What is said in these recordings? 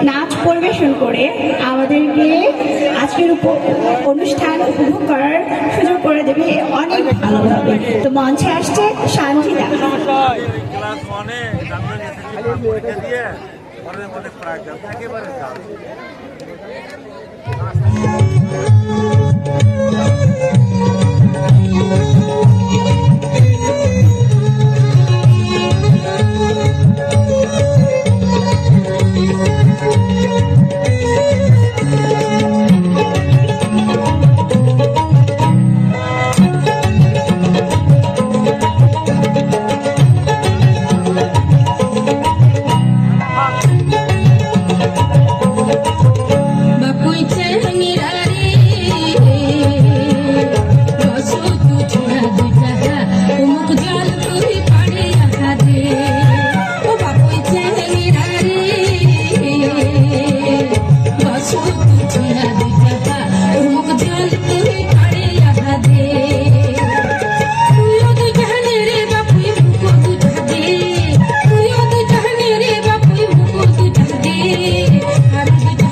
নাচ পরিবেশন করে আমাদেরকে আজকের অনুষ্ঠান উপভোগ করার সুযোগ করে দেবে অনেক ভালো হবে তো মঞ্চে আসছে শান্তিদা। অনেক I'm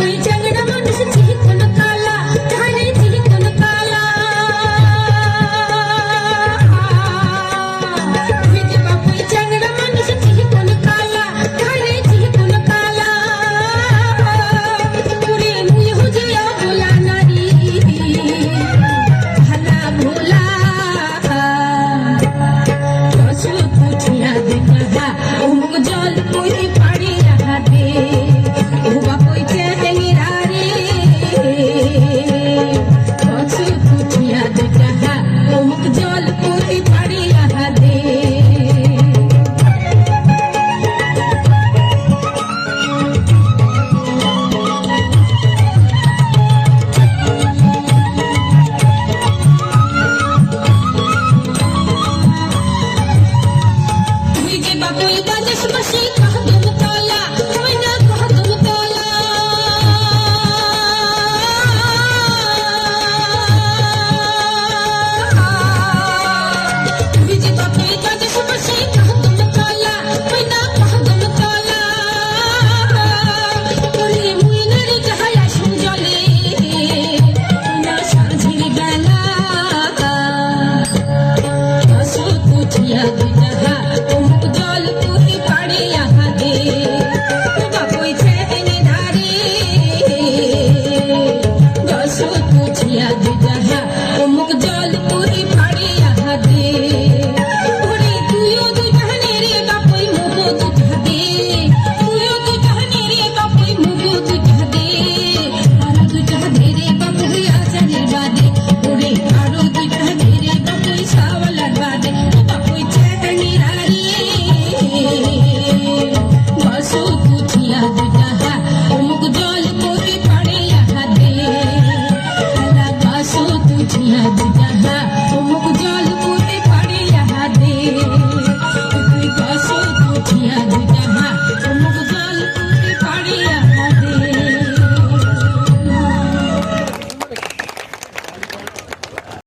We can 就是。